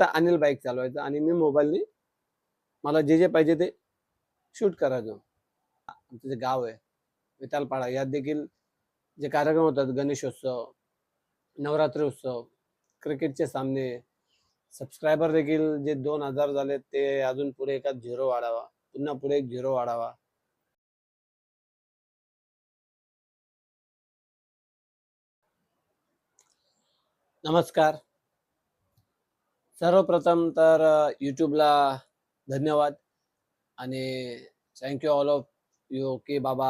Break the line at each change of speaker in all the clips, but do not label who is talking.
आता अनिल बाईक चालवायचं आणि मी मोबाईलने मला जे जे पाहिजे ते शूट करायचो. आमचं जे गाव आहे वितालपाडा यात देखील जे कार्यक्रम होतात गणेशोत्सव नवरात्री उत्सव क्रिकेटचे सामने सबस्क्रायबर देखील जे दोन हजार झाले ते अजून पुढे एका झिरो वाढावा पुन्हा पुढे एक झिरो वाढावा. नमस्कार. सर्वप्रथम तर यूट्यूबला धन्यवाद. आणि थँक्यू ऑल ऑफ यू की बाबा.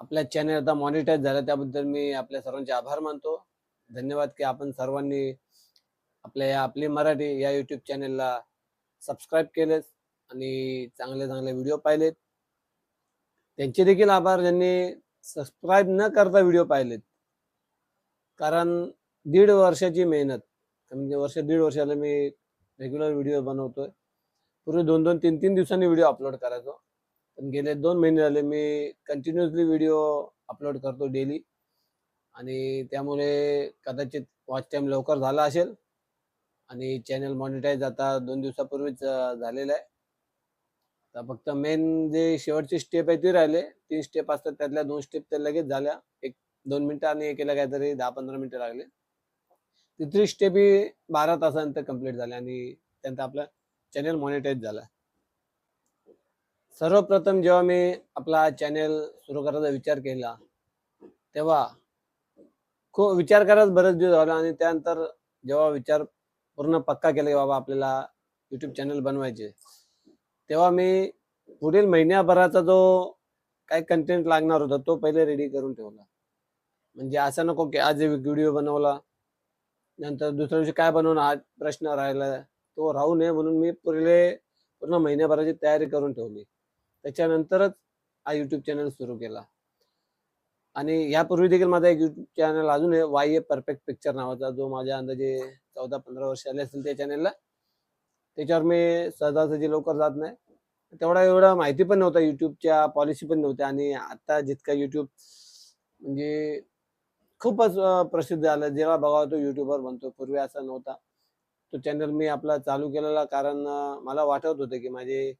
आपल्या चॅनल आता मॉनिटाईज झालं त्याबद्दल मी आपल्या सर्वांचे आभार मानतो. धन्यवाद की आपण सर्वांनी आपल्या या आपली मराठी या यूट्यूब चॅनलला सबस्क्राईब केलेत आणि चांगले चांगले व्हिडिओ पाहिलेत. त्यांचे देखील आभार ज्यांनी सबस्क्राईब न करता व्हिडिओ पाहिलेत. कारण दीड वर्षाची मेहनत. म्हणजे वर्ष दीड वर्षाला मी रेग्युलर व्हिडिओ बनवतोय. पूर्वी दोन दोन तीन तीन दिवसांनी व्हिडिओ अपलोड करायचो. पण गेले दोन महिने झाले मी कंटिन्युअसली व्हिडिओ अपलोड करतो डेली आणि त्यामुळे कदाचित वॉच टाईम लवकर झाला असेल. आणि चॅनल मॉनिटाईज आता दोन दिवसापूर्वीच झालेलं आहे. तर फक्त मेन जे शेवटची स्टेप आहे ती राहिले. तीन स्टेप असतात त्यातल्या दोन स्टेप तर लगेच झाल्या. एक दोन मिनिटं आणि एकेला काहीतरी दहा पंधरा मिनिटं लागले. तिसरी स्टेप ही बारा तासानंतर कंप्लीट झाली आणि त्यानंतर आपला चॅनल मॉनिटाईज झाला. सर्वप्रथम जेव्हा मी आपला चॅनेल सुरू करायचा विचार केला तेव्हा खूप विचार करायच बरेच दिवस झाला आणि त्यानंतर जेव्हा विचार पूर्ण पक्का केला की बाबा आपल्याला युट्यूब चॅनल बनवायचे तेव्हा मी पुढील महिन्याभराचा जो काय कंटेंट लागणार होता तो पहिले रेडी करून ठेवला. म्हणजे असं नको की आज व्हिडिओ बनवला नंतर दुसऱ्या दिवशी काय बनवणार हा प्रश्न राहिला तो राहू नये म्हणून मी पहिले पूर्ण महिन्याभराची तयारी करून ठेवली. त्याच्यानंतरच हा यूट्यूब चॅनल सुरू केला. आणि यापूर्वी देखील माझा एक यूट्यूब चॅनल अजून आहे वाय ए परफेक्ट पिक्चर नावाचा जो माझ्या अंदाजे चौदा पंधरा वर्ष आले असतील त्या चॅनलला त्याच्यावर मी सहजासहजी लवकर जात नाही. तेवढा एवढा माहिती पण नव्हता युट्यूबच्या पॉलिसी पण नव्हत्या. आणि आता जितका युट्यूब म्हणजे खूपच प्रसिद्ध झालं. जेव्हा बघावा तो युट्यूबर बनतो पूर्वी असा नव्हता. तो चॅनल मी आपला चालू केलेला कारण मला वाटत होतं की माझे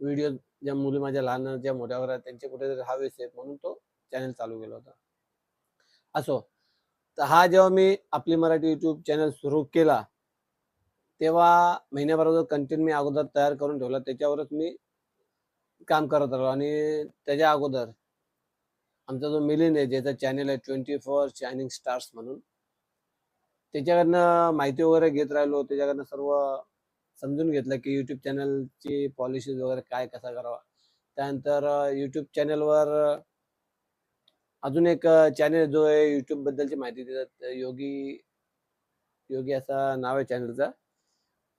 व्हिडिओ ज्या मुली माझ्या लहान ज्या मोठ्यावर आहेत त्यांचे कुठेतरी हवेच आहेत म्हणून तो चॅनल चालू केला होता. असो तर हा जेव्हा मी आपली मराठी युट्यूब चॅनल सुरू केला तेव्हा महिन्याभराचा कंटेंट मी अगोदर तयार करून ठेवला. त्याच्यावरच मी काम करत राहिलो आणि त्याच्या अगोदर आमचा जो मिलिन आहे ज्याचा चॅनेल आहे ट्वेंटी फोर शायनिंग स्टार्स म्हणून त्याच्याकडनं माहिती वगैरे घेत राहिलो. त्याच्याकडनं सर्व समजून घेतलं की यूट्यूब चॅनलची पॉलिसीज वगैरे काय कसा करावा. त्यानंतर यूट्यूब चॅनलवर अजून एक चॅनल जो आहे यूट्यूबबद्दलची माहिती देतात. योगी योगी असा नाव आहे चॅनलचा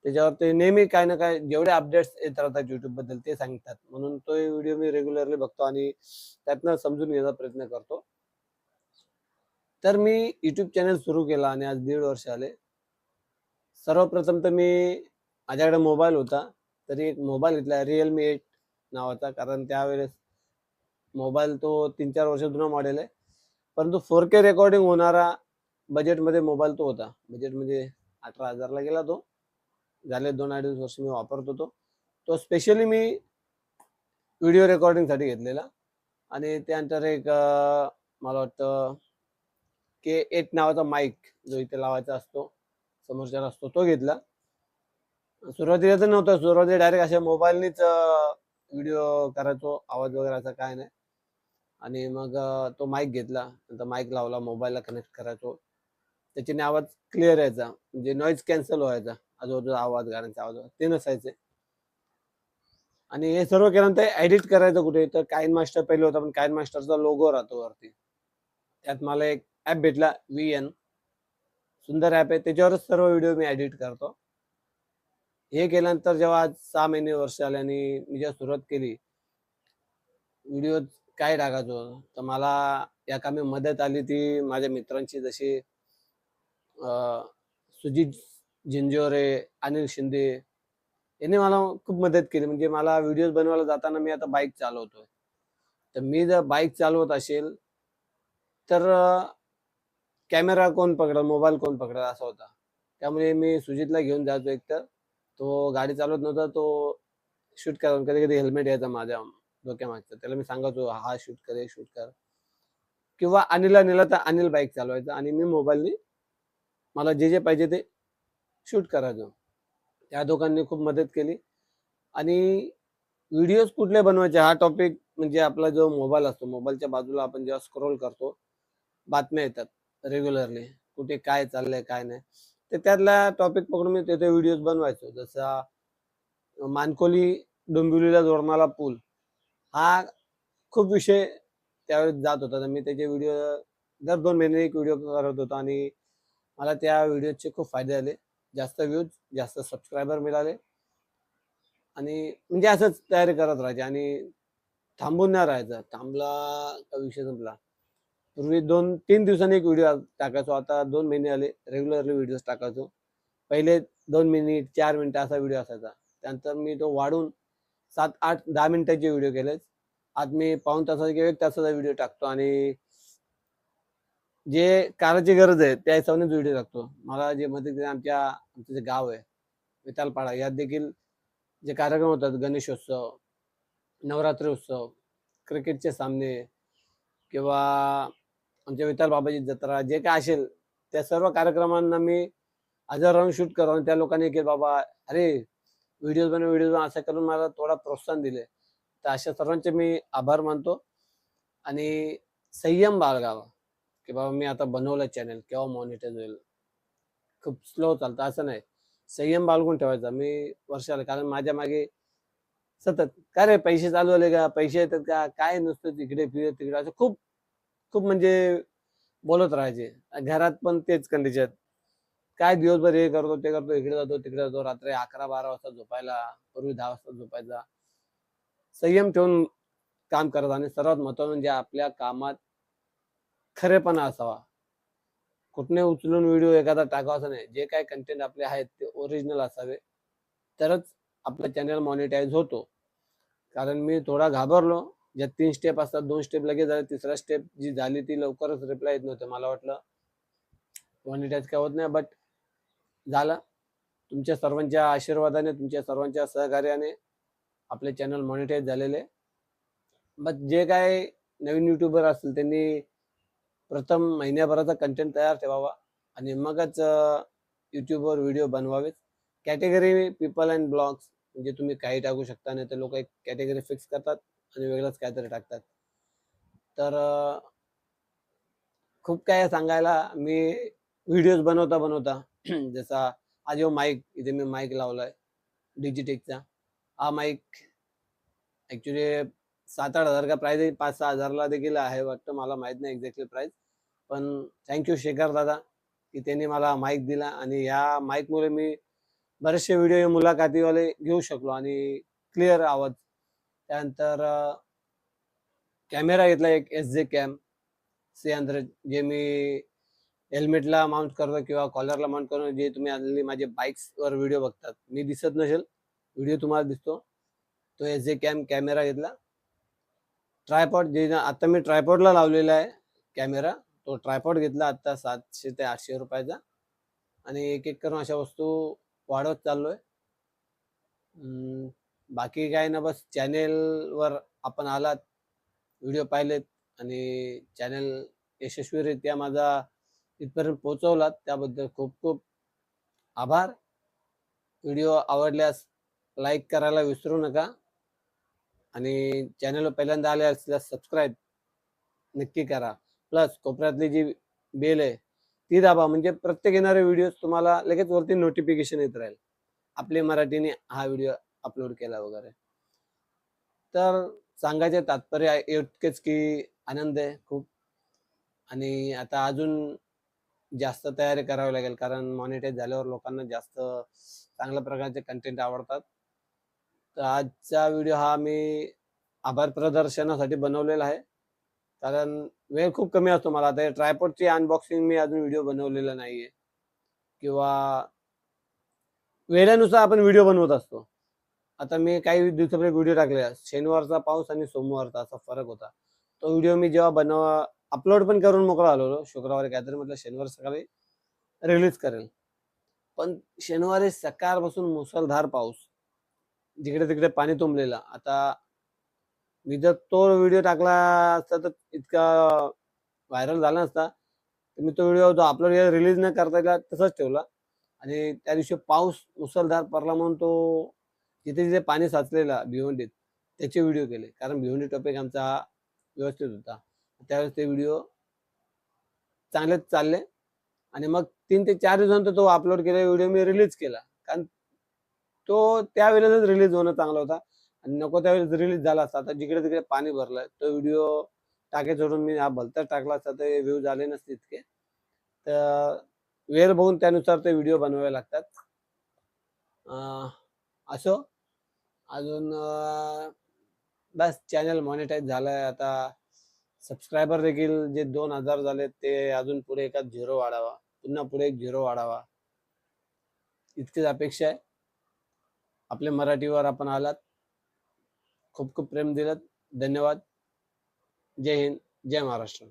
त्याच्यावर ते नेहमी काय ना काय जेवढे अपडेट्स येत राहतात युट्यूबबद्दल ते सांगतात. म्हणून तो व्हिडिओ मी रेग्युलरली बघतो आणि त्यातनं समजून घेण्याचा प्रयत्न करतो. तर मी युट्यूब चॅनल सुरू केला आणि आज दीड वर्ष आले. सर्वप्रथम तर मी माझ्याकडे मोबाईल होता. तरी एक मोबाईल घेतला रिअलमी एट नावाचा. कारण त्यावेळेस मोबाईल तो तीन चार वर्ष जुना मॉडेल आहे. परंतु फोर के रेकॉर्डिंग होणारा बजेटमध्ये मोबाईल तो होता. बजेट म्हणजे अठरा हजारला गेला तो. झाले दोन अडीच वर्ष मी वापरत होतो. तो स्पेशली मी व्हिडिओ रेकॉर्डिंगसाठी घेतलेला. आणि त्यानंतर एक मला वाटतं के एट नावाचा माईक जो इथे लावायचा असतो समोरच्याला असतो तो घेतला. सुरुवातीला तर नव्हतं सुरुवातीला डायरेक्ट अशा मोबाईलनीच व्हिडिओ करायचो आवाज वगैरे असा काय नाही. आणि मग तो माईक घेतला. नंतर माईक लावला मोबाईलला कनेक्ट करायचो. त्याच्याने आवाज क्लिअर यायचा. म्हणजे नॉईज कॅन्सल व्हायचा. आजूबाजूला आवाज गाड्यांचा आवाज ते नसायचे. आणि हे सर्व केल्यानंतर एडिट करायचं कुठे? तर कायन मास्टर पहिले होता पण कायन मास्टरचा लोगो राहतो वरती. त्यात मला एक ॲप भेटला व्ही एन सुंदर ॲप आहे. त्याच्यावरच सर्व व्हिडिओ मी एडिट करतो. हे केल्यानंतर जेव्हा आज सहा महिने वर्ष आले आणि मी जेव्हा सुरुवात केली व्हिडिओ काय टाकायचो? तर मला या कामी मदत आली ती माझ्या मित्रांची जशी सुजित जिंजोरे अनिल शिंदे यांनी मला खूप मदत केली. म्हणजे मला व्हिडिओज बनवायला जाताना मी आता बाईक चालवतोय. तर मी जर बाईक चालवत असेल तर कॅमेरा कोण पकडल? मोबाईल कोण पकडल? असा होता. त्यामुळे मी सुजितला घेऊन जायचो एकतर. तो गाडी चालवत नव्हता. तो शूट करा कधी कधी हेल्मेट यायचा माझ्या डोक्यामागचं. त्याला मी सांगायचो हा शूट कर शूट कर. किंवा अनिलला नेला तर अनिल बाईक चालवायचा. आणि मी मोबाईलने मला जे जे पाहिजे ते शूट करायचो. त्या दोघांनी खूप मदत केली. आणि व्हिडिओज कुठले बनवायचे? हा टॉपिक म्हणजे आपला जो मोबाईल असतो मोबाईलच्या बाजूला आपण जेव्हा स्क्रोल करतो बातम्या येतात रेग्युलरली कुठे काय चाललंय काय नाही. तर त्यातला टॉपिक पकडून मी तिथे व्हिडिओज बनवायचो. जसा मानकोली डोंबिवलीला जोडणारा पूल हा खूप विषय त्यावेळेस जात होता. तर मी त्याचे व्हिडिओ दर दोन महिने एक व्हिडिओ करत होतो आणि मला त्या व्हिडिओचे खूप फायदे आले जास्त व्ह्यूज जास्त सबस्क्रायबर मिळाले. आणि म्हणजे असंच तयारी करत राहायचे आणि थांबून नाही राहायचं. थांबला का विषय संपला. पूर्वी दोन तीन दिवसांनी एक व्हिडिओ टाकायचो. आता दोन महिने आले रेग्युलरली व्हिडिओज टाकायचो. पहिले दोन मिनिट चार मिनिटं असा व्हिडिओ असायचा. त्यानंतर मी तो वाढून सात आठ दहा मिनिटाचे व्हिडिओ केलेच आज मी पाऊन तासाचा किंवा एक तासाचा व्हिडिओ टाकतो आणि जे कारची गरज आहे त्या हिशोबानेच व्हिडिओ लागतो मला जे मदत आमच्या आमचं जे गाव आहे वितालपाडा यात देखील जे कार्यक्रम होतात गणेशोत्सव नवरात्री उत्सव क्रिकेटचे सामने किंवा आमच्या विताल बाबाची जत्रा जे काय असेल त्या सर्व कार्यक्रमांना मी हजर राहून शूट करून आणि त्या लोकांनी की बाबा अरे व्हिडिओज बनव व्हिडिओज बनव असं करून मला थोडा प्रोत्साहन दिले. तर अशा सर्वांचे मी आभार मानतो आणि संयम बाळगावा. की बाबा मी आता बनवलं चॅनल केव्हा मॉनिटाईज होईल? खूप स्लो चालतं असं नाही. संयम बाळगून ठेवायचा. मी वर्षाला कारण माझ्या मागे सतत काय रे पैसे चालू आले का? पैसे येतात का? काय नुसतं तिकडे फिर तिकडे? असं खूप खूप म्हणजे बोलत राहायचे. घरात पण तेच कंडिशन काय दिवसभर हे करतो ते करतो इकडे जातो तिकडे जातो. रात्री अकरा बारा वाजता झोपायला पूर्वी दहा वाजता झोपायचा. संयम ठेवून काम करत आणि सर्वात महत्वाचं म्हणजे आपल्या कामात खरेपणा असावा. कुठने उचलून व्हिडिओ एखादा टाकावा नाही. जे काय कंटेंट आपले आहेत ते ओरिजिनल असावे. तरच आपला चॅनल मॉनिटाईज होतो. कारण मी थोडा घाबरलो. ज्या तीन स्टेप असतात दोन स्टेप लगेच झाले तिसरा स्टेप जी झाली ती लवकरच रिप्लाय येत नव्हते मला वाटलं. मॉनिटाईज काय होत नाही बट झालं. तुमच्या सर्वांच्या आशीर्वादाने तुमच्या सर्वांच्या सहकार्याने आपले चॅनल मॉनिटाईज झालेले. बट जे काय नवीन युट्यूबर असतील त्यांनी प्रथम महिन्याभराचा कंटेंट तयार ठेवावा आणि मगच यूट्यूबवर व्हिडिओ बनवावेत. कॅटेगरी पीपल अँड ब्लॉग्स म्हणजे तुम्ही काही टाकू शकता नाही तर लोक एक कॅटेगरी फिक्स करतात आणि वेगळंच काहीतरी टाकतात. तर खूप काय सांगायला मी व्हिडिओज बनवता बनवता जसा आज हो माईक इथे मी माईक लावलाय डिजिटेकचा हा माईक ॲक्च्युली सात आठ हजार का प्राईज पाच सहा हजारला देखील आहे वाटतं मला माहीत नाही एक्झॅक्टली प्राईज पण थँक्यू शेखर दादा की त्यांनी मला माईक दिला आणि या माईकमुळे मी बरेचसे व्हिडिओ मुलाखतीवाले घेऊ शकलो आणि क्लिअर आवाज. त्यानंतर कॅमेरा घेतला एक एस जे कॅम सी हंड्रेड जे मी हेल्मेटला माउंट करतो किंवा कॉलरला माउंट करतो जे तुम्ही आलेली माझे बाईक्सवर व्हिडिओ बघतात. मी दिसत नसेल व्हिडिओ तुम्हाला दिसतो. तो एस जे कॅम कॅमेरा घेतला. ट्रायपॉड जे आता मी ट्रायपॉडला लावलेला आहे कॅमेरा. तो ट्रायपॉड घेतला आता सातशे ते आठशे रुपयाचा. आणि एक एक करून अशा वस्तू वाढवत चाललो आहे बाकी काय ना बस चॅनेलवर आपण आलात व्हिडिओ पाहिलेत आणि चॅनेल यशस्वीरित्या माझा इथपर्यंत पोहोचवलात त्याबद्दल खूप खूप आभार. व्हिडिओ आवडल्यास लाईक करायला विसरू नका. आणि चॅनलवर पहिल्यांदा आले असल्यास सबस्क्राईब नक्की करा. प्लस कोपऱ्यातली जी बेल आहे ती दाबा. म्हणजे प्रत्येक येणारे व्हिडिओ तुम्हाला लगेच वरती नोटिफिकेशन येत राहील. आपले मराठीने हा व्हिडिओ अपलोड केला वगैरे. तर सांगायचे तात्पर्य आहे इतकेच की आनंद आहे खूप. आणि आता अजून जास्त तयारी करावी लागेल. कारण मॉनिटाईज झाल्यावर लोकांना जास्त चांगल्या प्रकारचे कंटेंट आवडतात. तर आजचा व्हिडिओ हा मी आभार प्रदर्शनासाठी बनवलेला आहे. कारण वेळ खूप कमी असतो मला. आता ट्रायपॉडची अनबॉक्सिंग मी अजून व्हिडिओ बनवलेला नाहीये. किंवा वेळेनुसार आपण व्हिडिओ बनवत असतो. आता मी काही दिवसापूर्वी व्हिडिओ टाकलेला शनिवारचा पाऊस आणि सोमवारचा असा फरक होता. तो व्हिडिओ मी जेव्हा बनव अपलोड पण करून मोकळा आलो शुक्रवारी काहीतरी म्हटलं शनिवार सकाळी रिलीज करेल. पण शनिवारी सकाळपासून मुसळधार पाऊस. जिकडे तिकडे पाणी तुंबलेलं. आता मी जर तो व्हिडिओ टाकला असता तर इतका व्हायरल झाला नसता. तर मी तो व्हिडिओ जो अपलोड रिलीज न करता येईल तसंच ठेवला. आणि त्या दिवशी पाऊस मुसळधार पडला म्हणून तो जिथे जिथे पाणी साचलेला भिवंडीत त्याचे व्हिडिओ केले. कारण भिवंडी टॉपिक आमचा हा व्यवस्थित होता. त्यावेळेस ते व्हिडिओ चांगलेच चालले. आणि मग तीन ते चार दिवसानंतर तो अपलोड केला व्हिडिओ मी रिलीज केला. कारण तो त्यावेळेसच रिलीज होणं चांगला होता. आणि नको त्यावेळेस रिलीज झाला असता आता जिकडे तिकडे पाणी भरलंय तो व्हिडिओ टाके सोडून मी हा भलता टाकला असता तर व्ह्यू झाले नसते इतके. तर वेळ बघून त्यानुसार ते व्हिडिओ बनवावे लागतात. असो. अजून बस चॅनल मॉनिटाईज झालंय. आता सबस्क्रायबर देखील जे दोन हजार झाले ते अजून पुढे एका झिरो वाढावा. पुन्हा पुढे एक झिरो वाढावा. इतकीच अपेक्षा आहे. आपल्या मराठीवर आपण आलात. खूप खूप प्रेम दिलं धन्यवाद. जय हिंद. जय महाराष्ट्र.